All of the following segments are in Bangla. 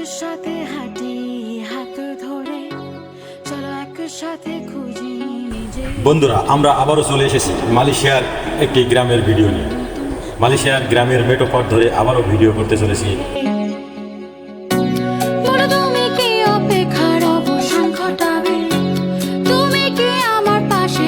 একসাথে হাঁটি হাত ধরে চলো একসাথে খুঁজি বন্ধুরা আমরা আবারও চলে এসেছি মালয়েশিয়ার একটি গ্রামের ভিডিও নিয়ে। মালয়েশিয়ার গ্রামের মেটোপথ ধরে আবারও ভিডিও করতে চলেছি। তুমি কি আমার পাশে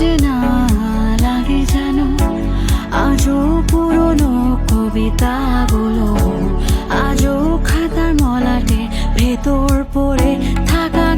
অচেনা লাগে যেন আজও পুরনো কবিতাগুলো আজও খাতার মলাটে ভেতর পড়ে থাকা